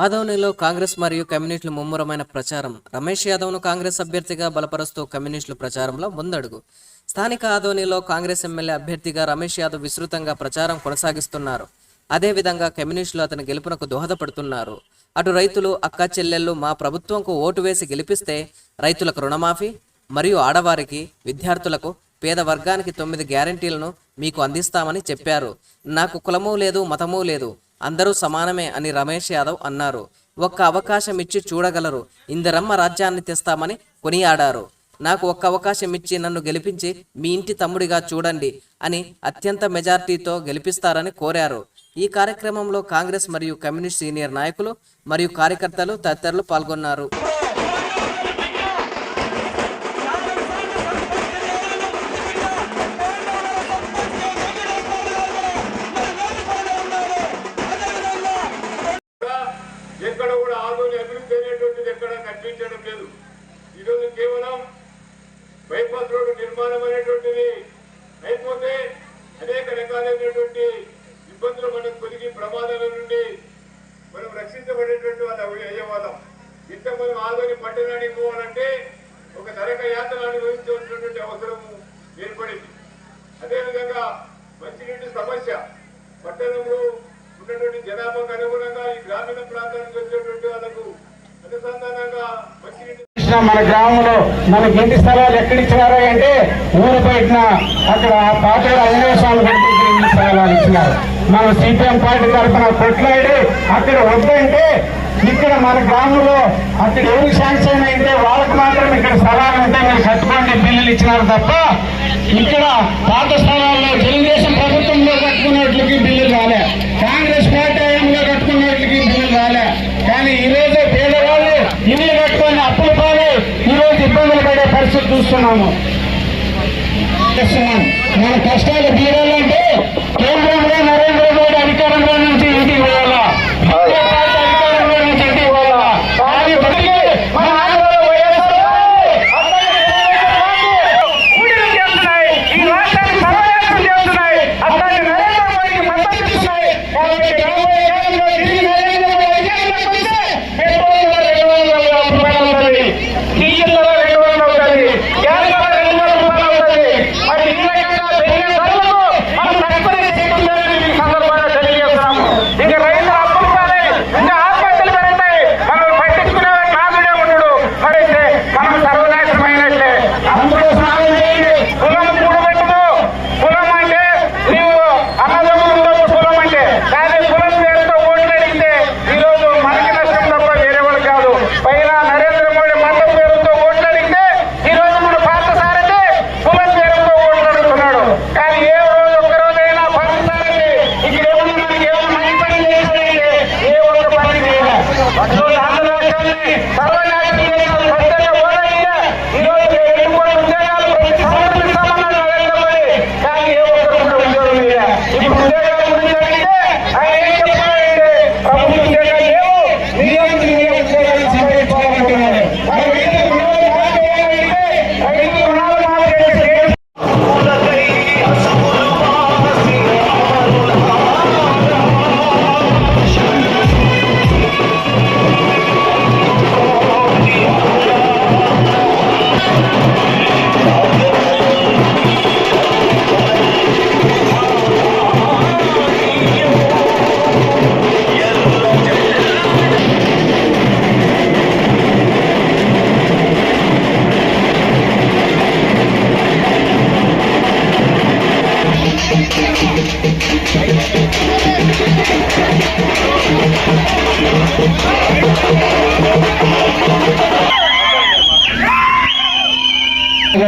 ఆదోనిలో కాంగ్రెస్ మరియు కమ్యూనిస్టులు ముమ్మరమైన ప్రచారం. రమేష్ యాదవ్ను కాంగ్రెస్ అభ్యర్థిగా బలపరుస్తూ కమ్యూనిస్టుల ప్రచారంలో ముందడుగు. స్థానిక ఆదోనిలో కాంగ్రెస్ ఎమ్మెల్యే అభ్యర్థిగా రమేష్ యాదవ్ విస్తృతంగా ప్రచారం కొనసాగిస్తున్నారు. అదేవిధంగా కమ్యూనిస్టులు అతని గెలుపునకు దోహదపడుతున్నారు. అటు రైతులు అక్క చెల్లెళ్ళు మా ప్రభుత్వంకు ఓటు వేసి గెలిపిస్తే రైతులకు రుణమాఫీ మరియు ఆడవారికి విద్యార్థులకు పేద వర్గానికి తొమ్మిది గ్యారంటీలను మీకు అందిస్తామని చెప్పారు. నాకు కులమూ లేదు మతమూ లేదు. అందరూ సమానమే అని రమేష్ యాదవ్ అన్నారు. ఒక్క అవకాశం ఇచ్చి చూడగలరు. ఇందరమ్మ రాజ్యాన్ని తెస్తామని కొనియాడారు. నాకు ఒక్క అవకాశం ఇచ్చి నన్ను గెలిపించి మీ ఇంటి తమ్ముడిగా చూడండి అని అత్యంత మెజార్టీతో గెలిపిస్తారని కోరారు. ఈ కార్యక్రమంలో కాంగ్రెస్ మరియు కమ్యూనిస్ట్ సీనియర్ నాయకులు మరియు కార్యకర్తలు తదితరులు పాల్గొన్నారు. బైపాస్ రోడ్డు నిర్మాణం అనేటువంటిది. అయిపోతే అనేక రకాలైనటువంటి ఇబ్బందులు మనకు కొలిగి ప్రమాదాల నుండి మనం రక్షించబడేటువంటి వాళ్ళు అయ్యేవాళ్ళం. ఇంత మనం ఆదోని పట్టణానికి పోవాలంటే ఒక నరక యాత్ర అనుభవించవలసినటువంటి అవసరం ఏర్పడింది. అదేవిధంగా మంచినీటి సమస్య. పట్టణంలో ఉన్నటువంటి జనాభాకు అనుగుణంగా ఈ గ్రామీణ ప్రాంతానికి వచ్చేటువంటి వాళ్ళకు అనుసంధానంగా మంచినీటి ఇచ్చిన మన గ్రామంలో మనకి ఇంటి స్థలాలు ఎక్కడిచ్చినారు అంటే ఊరు బయటన అక్కడ పాతూరు ఆంజనేయ స్వామి ఇంటి స్థలాలు ఇచ్చినారు. మనం సిపిఎం పార్టీ తరఫున కొట్లాడి అక్కడ వద్దంటే ఇక్కడ మన గ్రామంలో అక్కడ ఎవరికి శాంక్షన్ అయితే వాళ్ళకి మాత్రం ఇక్కడ స్థలాలు ఉంటే మీరు కట్టుకోండి బిల్లులు ఇచ్చినారు తప్ప ఇక్కడ పాత స్థలాల్లో తెలుగుదేశం ప్రభుత్వంలో కట్టుకున్నట్లకి బిల్లులు రాలే. కాంగ్రెస్ పార్టీ హయాంలో కట్టుకున్నట్లకి బిల్లులు రాలే. కానీ ఈరోజు పడే చూస్తున్నాము. మన కష్టాలు తీరాలంటే కేంద్ర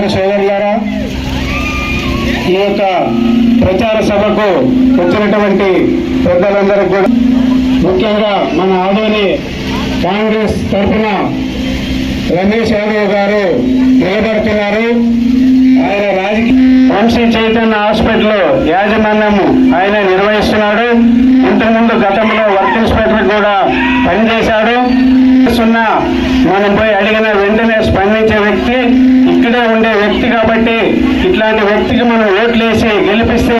సోదర సోదరులారా ఈ యొక్క ప్రచార సభకు వచ్చినటువంటి పెద్దలందరికీ కూడా ముఖ్యంగా మన ఆదోని కాంగ్రెస్ తరఫున రమేష్ యాదవ్ గారు నిలబడుతున్నారు. ఆయన రాజకీయ వంశీ చైతన్య హాస్పిటల్ యాజమాన్యం ఆయన నిర్వహిస్తున్నాడు. ఇంతకుముందు గతంలో వర్క్ ఇన్స్పెక్టర్ కూడా పనిచేశాడు. సున్నా మనం పోయి అడిగిన వెంటనే స్పందించే వ్యక్తి ఉండే వ్యక్తి కాబట్టి ఇట్లాంటి వ్యక్తికి మనం ఓట్లేసి గెలిపిస్తే